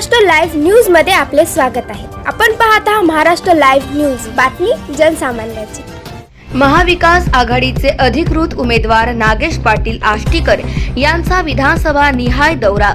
Maharashtra live न्यूजमध्ये आपले स्वागत आहे. आपण पाहत आहात महाराष्ट्र लाईव्ह न्यूज. बातमी जनसामान्याची. महाविकास आघाडीचे अधिकृत उमेदवार नागेश पाटील आष्टीकर यांचा विधानसभा निहाय दौरा.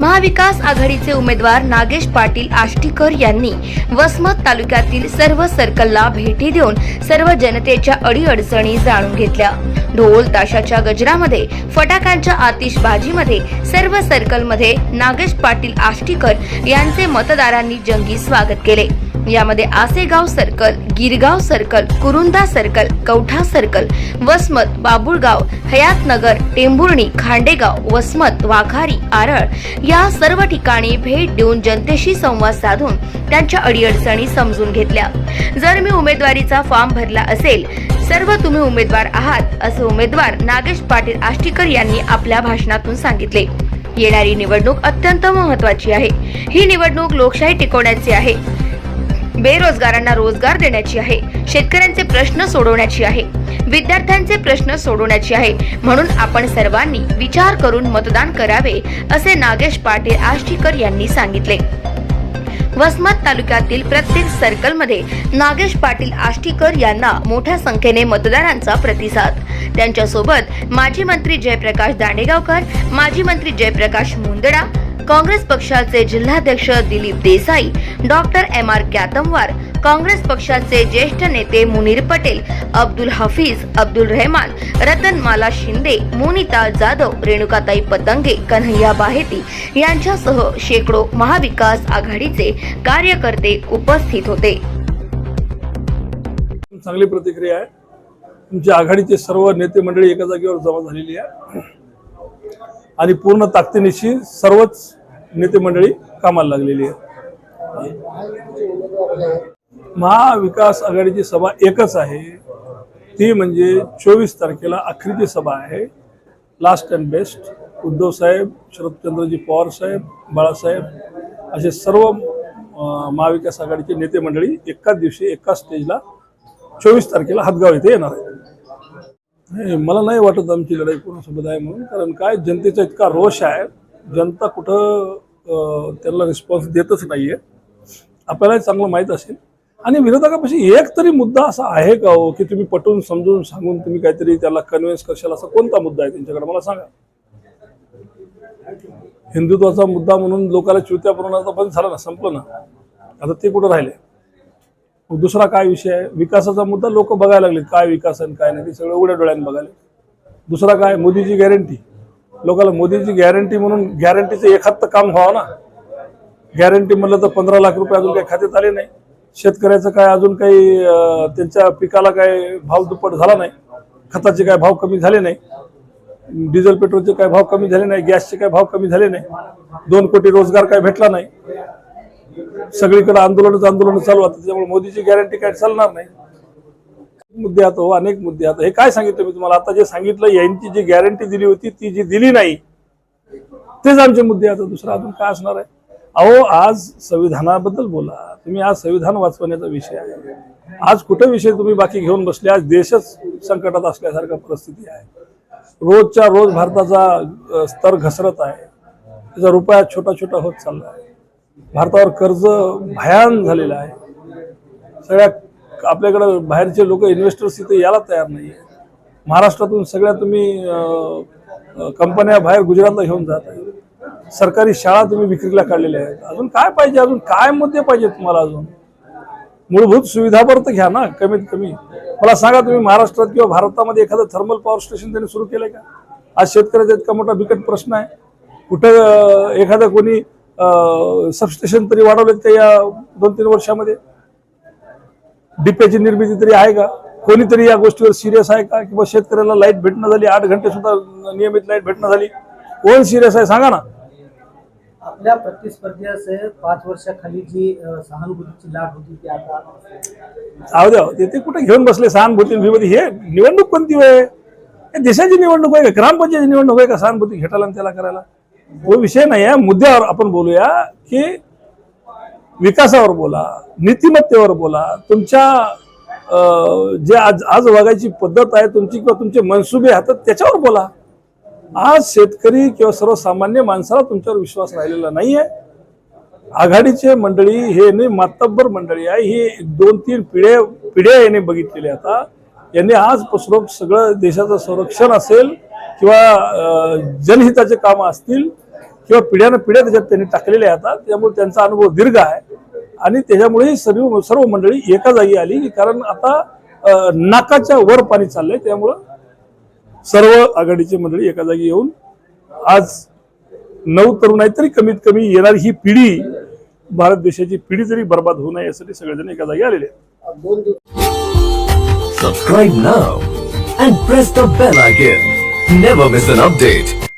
महाविकास आघाडीचे उमेदवार नागेश पाटील आष्टीकर यांनी वसमत तालुक्यातील सर्व सर्कलला भेटी देऊन सर्व जनतेच्या अडीअडचणी जाणून घेतल्या. ढोल ताशाच्या गजरामध्ये फटाक्यांच्या आतिषबाजीमध्ये सर्व सर्कलमध्ये नागेश पाटील आष्टीकर यांचे मतदारांनी जंगी स्वागत केले. यामध्ये Asegaon circle Girgaon circle Kurunda circle Kavtha circle Vasmat Babulgaon Hayatnagar Tembhurni Khandegaon Vasmat Waghari Aral या सर्व ठिकाणी भेट देऊन जनतेशी संवाद साधून त्यांच्या अडीअडचणी समजून घेतल्या. जर मी उमेदवारीचा फॉर्म भरला असेल सर्व तुम्ही उमेदवार आहात असे उमेदवार नागेश पाटील आष्टीकर यांनी आपल्या भाषणातून सांगितले. येणारी निवडणूक अत्यंत महत्वाची आहे. ही निवडणूक लोकशाही टिकवण्याची आहे. बेरोजगारांना रोजगार देण्याची आहे. शेतकऱ्यांचे प्रश्न सोडवण्याची आहे. विद्यार्थ्यांचे प्रश्न सोडवण्याची आहे. म्हणून आपण सर्वांनी विचार करून मतदान करावे असे नागेश पाटील आष्टीकर यांनी सांगितले. वसमत तालुक्यातील प्रत्येक सर्कलमध्ये नागेश पाटील आष्टीकर यांना मोठ्या संख्येने मतदारांचा प्रतिसाद. त्यांच्यासोबत माजी मंत्री जयप्रकाश दांडेगावकर माजी मंत्री जयप्रकाश मुंदडा काँग्रेस पक्षाचे जिल्हाध्यक्ष Dilip Desai doctor M R Kyatamwar Congress पक्षाचे ज्येष्ठ नेते मुनीर पटेल अब्दुल हफीज अब्दुल रहमान रतनमाला शिंदे मोनिता जाधव रेणुकाताई पतंगे कन्हैया बाहेती यांच्यासह शेकडो महाविकास आघाडीचे कार्यकर्ते उपस्थित होते. चांगली प्रतिक्रिया आहे. तुमच्या आघाडीचे सर्व नेते मंडळी एका जागेवर जमा झालेली आहे. आणि पूर्ण ताकदीनिशी सर्वच नेते मंडळी कामाला लागलेली आहे. महाविकास आघाडीची सभा एकच आहे. ती म्हणजे चोवीस तारखेला अखेरची सभा आहे. Last and best Uddhav Saheb Sharadchandraji Pawar Saheb Balasaheb असे सर्व महाविकास आघाडीचे नेते मंडळी एकाच दिवशी एकाच स्टेजला चोवीस तारखेला हातगाव येथे येणार आहे मला नाही वाटत आमची लढाई कोणासोबत आहे म्हणून कारण काय जनतेचा इतका रोष आहे. जनता कुठं त्यांना रिस्पॉन्स देतच नाही आहे आपल्यालाही चांगलं माहीत असेल. आणि विरोधकापाशी एक तरी मुद्दा असा आहे का हो की तुम्ही पटवून समजून सांगून तुम्ही काहीतरी त्याला कन्व्हिन्स करशाल? असा कोणता मुद्दा आहे त्यांच्याकडे? मला सांगा. हिंदुत्वाचा मुद्दा म्हणून लोकांना चिवत्या पुरवण्याचा बंद झाला ना संपलं ना. आता ते कुठं राहिले? दुसरा काय विषय आहे? विकासाचा मुद्दा लोक बघायला लागले काय विकास आणि काय नाही ते सगळं उघड्या डोळ्याने बघायला दुसरा काय? मोदीची गॅरंटी लोकांना मोदीची गॅरंटी म्हणून गॅरंटीचं एखादं काम व्हावं ना. गॅरंटी म्हणलं तर पंधरा लाख रुपये अजून काही खात्यात आले नाही. शेतकऱ्याचं काय अजून काही त्यांच्या पिकाला काय भाव दुप्पट झाला नाही खताचे काय भाव कमी झाले नाही डिझेल पेट्रोलचे काय भाव कमी झाले नाही गॅसचे काय भाव कमी झाले नाही दोन कोटी रोजगार काय भेटला नाही. सगळीकडे आंदोलनच आंदोलन चालू आता त्याच्यामुळे मोदीची गॅरंटी काय चालणार नाही. मुद्दे आता हो अनेक मुद्दे आता. हे काय सांगितलं मी तुम्हाला? आता जे सांगितलं यांची जी गॅरंटी दिली होती ती जी दिली नाही तेच आमचे मुद्दे आता दुसरा अजून काय असणार आहे? अहो आज संविधानाबद्दल बोला. तुम्ही आज संविधान वाचवण्याचा विषय आहे. आज कुठे विषय तुम्ही बाकी घेऊन बसले? आज देशच संकटात असल्यासारखा परिस्थिती आहे. रोजच्या रोज भारताचा स्तर घसरत आहे. त्याचा रुपया छोटा छोटा होत चालला आहे. भारतावर कर्ज भयान झालेलं आहे. सगळ्या आपल्याकडं बाहेरचे लोक इन्व्हेस्टर्स इथे यायला तयार नाही आहे महाराष्ट्रातून सगळ्या तुम्ही कंपन्या बाहेर गुजरातला घेऊन जात आहे सरकारी शाळा तुम्ही विक्रीला काढलेल्या आहेत. अजून काय पाहिजे? अजून काय मुद्दे पाहिजे तुम्हाला अजून? मूलभूत सुविधावर तर घ्या ना कमीत कमी. मला सांगा तुम्ही महाराष्ट्रात किंवा भारतामध्ये एखादं थर्मल पॉवर स्टेशन त्यांनी सुरू केलंय का? आज शेतकऱ्याचा इतका मोठा बिकट प्रश्न आहे. कुठं एखादं कोणी सबस्टेशन तरी वाढवलेत का या दोन तीन वर्षामध्ये? डिप्याची निर्मिती तरी आहे का? कोणीतरी या गोष्टीवर सिरियस आहे का? किंवा शेतकऱ्याला लाइट भेटणं झाली आठ घंटे सुद्धा नियमित लाइट भेटणं झाली. कोण सिरियस आहे? सांगा ना. आपल्या प्रतिस्पर्ध्याचे पाच वर्षाखाली जी सहानुभूतीची लाट होती ती आता अहो ते कुठे घेऊन बसले सहानुभूतीमध्ये हे निवडणूक कोणती आहे देशाची निवडणूक आहे का? ग्रामपंचायती निवडणूक आहे का सहानुभूती घेटायला आणि त्याला करायला? तो विषय नाही आहे. मुद्द्यावर आपण बोलूया की विकासावर बोला नीतिमत्तेवर बोला. तुमच्या अं, जे आज आज वागायची पद्धत आहे तुमची किंवा तुमचे मनसुबे आहेत त्याच्यावर बोला. आज शेतकरी किंवा सर्वसामान्य माणसाला तुमच्यावर विश्वास राहिलेला नाही आहे आघाडीचे मंडळी हे नाही मातब्बर मंडळी आहे. ही दोन तीन पिढ्या पिढ्या याने बघितलेली आता. यांनी आज पसरोप सगळं देशाचं संरक्षण असेल किंवा जनहिताचे कामं असतील किंवा पिढ्यानं पिढ्या त्याच्यात त्यांनी टाकलेले आहेत आता त्यामुळे त्यांचा अनुभव दीर्घ आहे. आणि त्याच्यामुळे सर्व सर्व मंडळी एका जागी आली कारण आता नाकाच्या वर पाणी चाललंय त्यामुळं सर्व आघाडीची मंडळी एका जागी येऊन आज नऊ तरुण आहेत तरी कमीत कमी येणारी ही पिढी भारत देशाची पिढी जरी बर्बाद होऊ नये यासाठी सगळेजण एका जागी आलेले subscribe now and press the bell icon never miss an update.